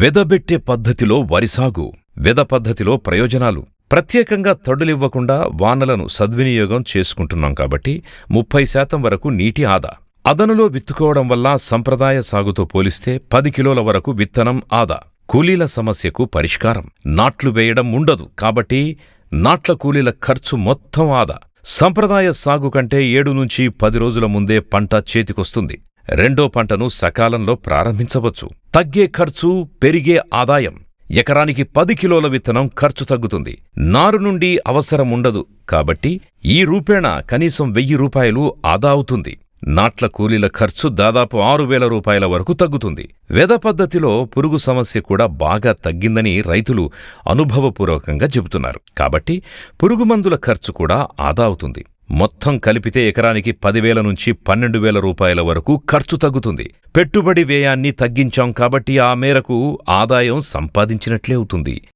వెదబెట్టే పద్ధతిలో వరి సాగు వెద పద్ధతిలో ప్రయోజనాలు. ప్రత్యేకంగా తడులివ్వకుండా వానలను సద్వినియోగం చేసుకుంటున్నాం కాబట్టి ముప్పై శాతం వరకు నీటి ఆదా. అదనులో విత్తుకోవడం వల్ల సంప్రదాయ సాగుతో పోలిస్తే పది కిలోల వరకు విత్తనం ఆదా. కూలీల సమస్యకు పరిష్కారం. నాట్లు వేయడం ఉండదు కాబట్టి నాట్ల కూలీల ఖర్చు మొత్తం ఆదా. సంప్రదాయ సాగు కంటే ఏడు నుంచి పది రోజుల ముందే పంట చేతికొస్తుంది. రెండో పంటను సకాలంలో ప్రారంభించవచ్చు. తగ్గే ఖర్చు పెరిగే ఆదాయం. ఎకరానికి పది కిలోల విత్తనం ఖర్చు తగ్గుతుంది. నారు నుండి అవసరం ఉండదు. కాబట్టి ఈ రూపేణ కనీసం వెయ్యి రూపాయలు ఆదా అవుతుంది. నాట్ల కూలీల ఖర్చు దాదాపు ఆరు వేల రూపాయల వరకు తగ్గుతుంది. వెద పద్ధతిలో పురుగు సమస్య కూడా బాగా తగ్గిందని రైతులు అనుభవపూర్వకంగా చెబుతున్నారు. కాబట్టి పురుగుమందుల ఖర్చు కూడా ఆదా అవుతుంది. మొత్తం కలిపితే ఎకరానికి పదివేల నుంచి పన్నెండు వేల రూపాయల వరకు ఖర్చు తగ్గుతుంది. పెట్టుబడి వ్యయాన్ని తగ్గించాం కాబట్టి ఆ మేరకు ఆదాయం సంపాదించినట్లే అవుతుంది.